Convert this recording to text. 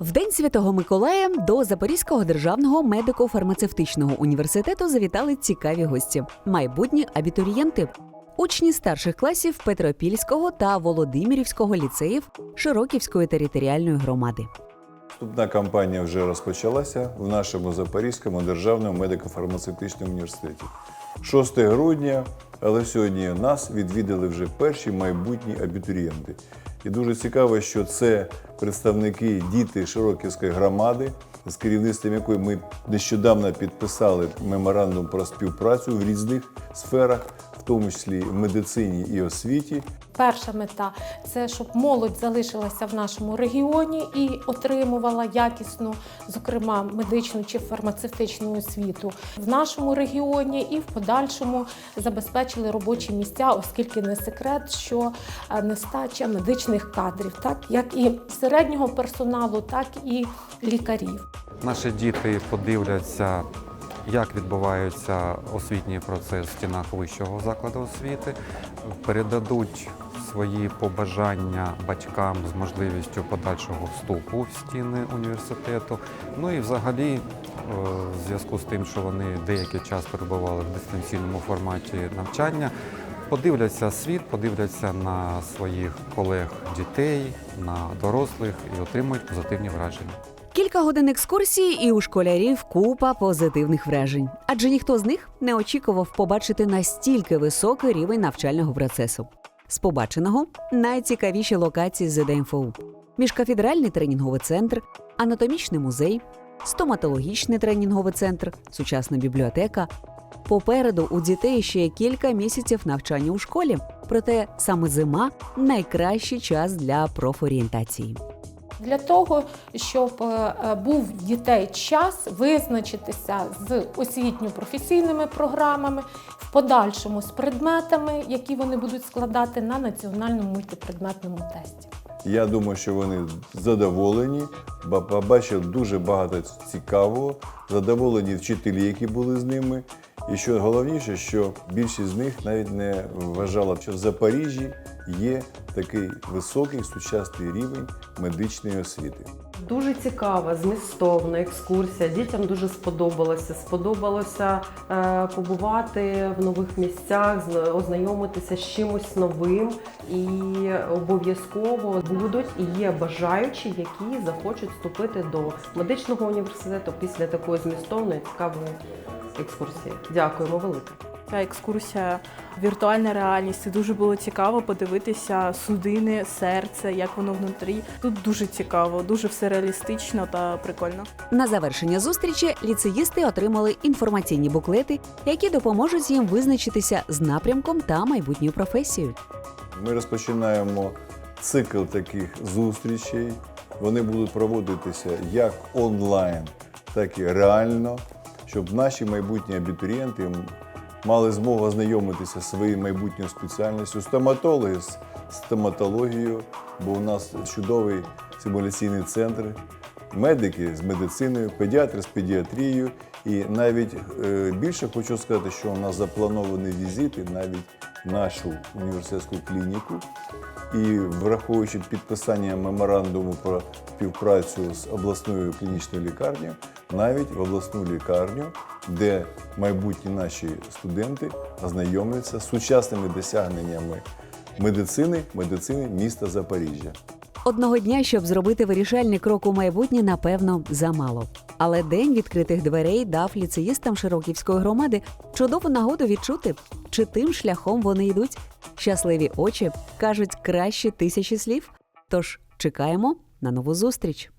В День Святого Миколая до Запорізького державного медико-фармацевтичного університету завітали цікаві гості майбутні абітурієнти. Учні старших класів Петропільського та Володимирівського ліцеїв Широківської територіальної громади. Вступна кампанія вже розпочалася в нашому Запорізькому державному медико-фармацевтичному університеті. 6 грудня, але сьогодні нас відвідали вже перші майбутні абітурієнти. І дуже цікаво, що це представники діти Широківської громади, з керівництвом якої ми нещодавно підписали меморандум про співпрацю в різних сферах, в тому числі в медицині і освіті. Перша мета це щоб молодь залишилася в нашому регіоні і отримувала якісну, зокрема медичну чи фармацевтичну освіту в нашому регіоні, і в подальшому забезпечили робочі місця, оскільки не секрет, що е, нестача медичних кадрів, так як і середнього персоналу, так і лікарів. Наші діти подивляться, як відбувається освітній процес в стінах вищого закладу освіти, передадуть свої побажання батькам з можливістю подальшого вступу в стіни університету. Ну і взагалі, е, в зв'язку з тим, що вони деякий час перебували в дистанційному форматі навчання, подивляться світ, подивляться на своїх колег дітей, на дорослих і отримують позитивні враження. Кілька годин екскурсії, і у школярів купа позитивних вражень. Адже ніхто з них не очікував побачити настільки високий рівень навчального процесу. З побаченого найцікавіші локації з ДМФУ. міжкафедральний тренінговий центр, анатомічний музей, стоматологічний тренінговий центр, сучасна бібліотека. Попереду у дітей ще кілька місяців навчання у школі, проте саме зима найкращий час для профорієнтації. Для того, щоб е, е, був дітей час визначитися з освітньо-професійними програмами, в подальшому з предметами, які вони будуть складати на національному мультипредметному тесті. Я думаю, що вони задоволені, бо побачив дуже багато цікавого, задоволені вчителі, які були з ними. І що головніше, що більшість з них навіть не вважала, що в Запоріжжі є такий високий сучасний рівень медичної освіти. Дуже цікава, змістовна екскурсія. Дітям дуже сподобалося. Сподобалося е, побувати в нових місцях, зна- ознайомитися з чимось новим. І обов'язково будуть і є бажаючі, які захочуть вступити до медичного університету після такої змістовної цікавої екскурсії. Дякуємо велике. Ця екскурсія віртуальна реальність. Це дуже було цікаво подивитися судини, серце, як воно внутрі. Тут дуже цікаво, дуже все реалістично та прикольно. На завершення зустрічі ліцеїсти отримали інформаційні буклети, які допоможуть їм визначитися з напрямком та майбутньою професією. Ми розпочинаємо цикл таких зустрічей. Вони будуть проводитися як онлайн, так і реально, щоб наші майбутні абітурієнти мали змогу ознайомитися зі своєю майбутньою спеціальністю. Стоматологи з стоматологією, бо у нас чудовий симуляційний центр, медики з медициною, педіатри з педіатрією. І навіть е, більше хочу сказати, що у нас заплановані візити навіть нашу університетську клініку. І враховуючи підписання меморандуму про співпрацю з обласною клінічною лікарнею, навіть в обласну лікарню, де майбутні наші студенти ознайомляться з сучасними досягненнями медицини, медицини міста Запоріжжя. Одного дня, щоб зробити вирішальний крок у майбутнє, напевно, замало. Але день відкритих дверей дав ліцеїстам Широківської громади чудову нагоду відчути, чи тим шляхом вони йдуть. Щасливі очі кажуть краще тисячі слів. Тож чекаємо на нову зустріч.